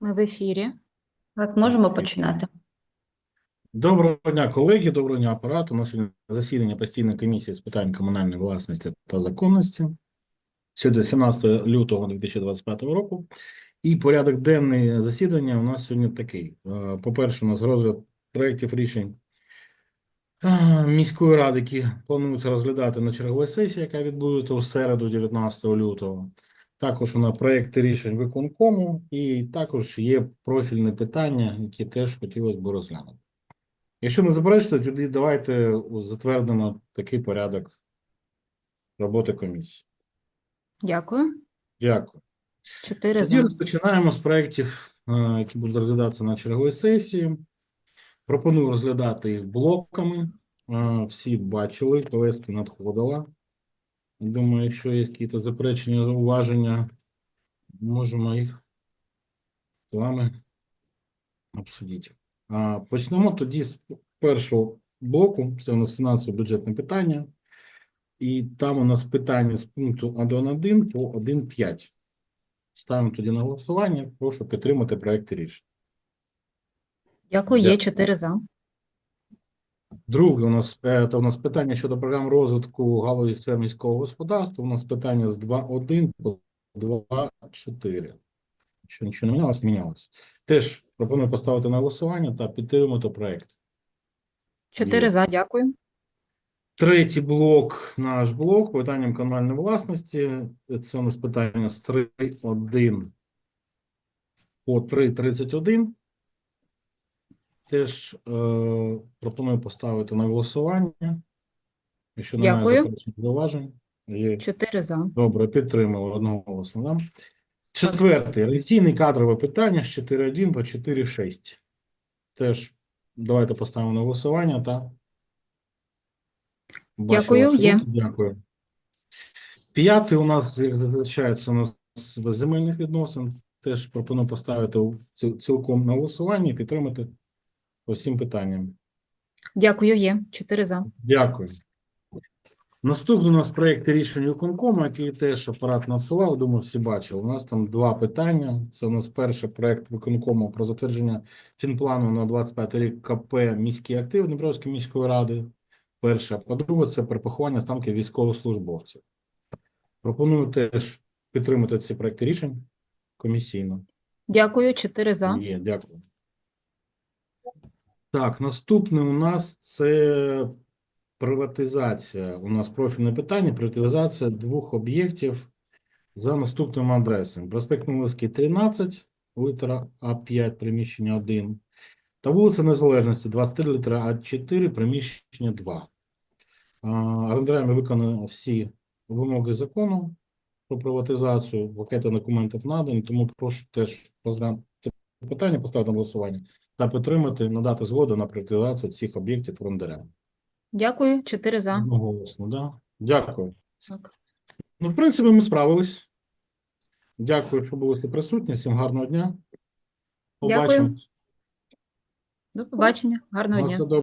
Ми в ефірі. Так, можемо починати. Доброго дня, колеги. Доброго дня, апарат. У нас сьогодні засідання постійної комісії з питань комунальної власності та законності. Сьогодні 17 лютого 2025 року. І порядок денний засідання у нас сьогодні такий. Е, По-перше, у нас розгляд проєктів рішень е, міської ради, які плануються розглядати на черговій сесії, яка відбудеться у середу, 19 лютого. Також у нас проєкти рішень виконкому, і також є профільні питання, які теж хотілося б розглянути. Якщо не заперечуєте, тоді давайте затвердимо такий порядок роботи комісії. Дякую. Дякую. Чотири Тоді розпочинаємо з проєктів, е, які будуть розглядатися на черговій сесії. Пропоную розглядати їх блоками. Е, Всі бачили, повестки надходила. Думаю, якщо є якісь заперечення, зауваження, можемо їх з вами обсудити. Почнемо тоді з першого блоку. Це у нас фінансово-бюджетне питання. І там у нас питання з пункту 1.1 по 1.5. Ставимо тоді на голосування. Прошу підтримати проекти рішень. Дякую, є чотири за. Друге, у нас, це у нас питання щодо програм розвитку галузі сфер міського господарства. У нас питання з 2.1 по 2.4. Що нічого не мінялось, не мінялось. Теж пропоную поставити на голосування та підтримати проект. Чотири Є. за, дякую. Третій блок, наш блок, питанням комунальної власності. Це у нас питання з 3.1 по 3.31. Теж е, пропоную поставити на голосування. Якщо немає Дякую. заперечень, зауважень. Є. Чотири за. Добре, підтримали одноголосно. Да? Четверте, реакційне кадрове питання з 4.1 по 4.6. Теж давайте поставимо на голосування, та Бачу Дякую, ваші є. руки, Дякую. П'яте у нас, як зазвичай, у нас з земельних відносин. Теж пропоную поставити у- ці- цілком на голосування і підтримати по всім питанням. Дякую, є. Чотири за. Дякую. Наступний у нас проєкт рішень виконкому, який теж апарат надсилав, думаю, всі бачили. У нас там два питання. Це у нас перший проєкт виконкому про затвердження фінплану на 25 рік КП «Міський актив» Дніпровської міської ради. Перше. По-друге, це перепоховання станків військовослужбовців. Пропоную теж підтримати ці проекти рішень комісійно. Дякую, чотири за. Є, дякую. Так, наступне у нас це приватизація. У нас профільне питання приватизація двох об'єктів за наступним адресом. Проспект Милицький, 13, літера А5, приміщення 1, та вулиця Незалежності, 23, літера А4, приміщення 2. А, Орендарями виконані всі вимоги закону про приватизацію, пакети документів надані, тому прошу теж розглянути питання, поставити на голосування та підтримати, надати згоду на приватизацію цих об'єктів орендарям. Дякую, чотири за. Одноголосно, да? Дякую. Так. Ну, в принципі, ми справились. Дякую, що були присутні. Всім гарного дня. Дякую. Побачимо. До побачення. Гарного дня.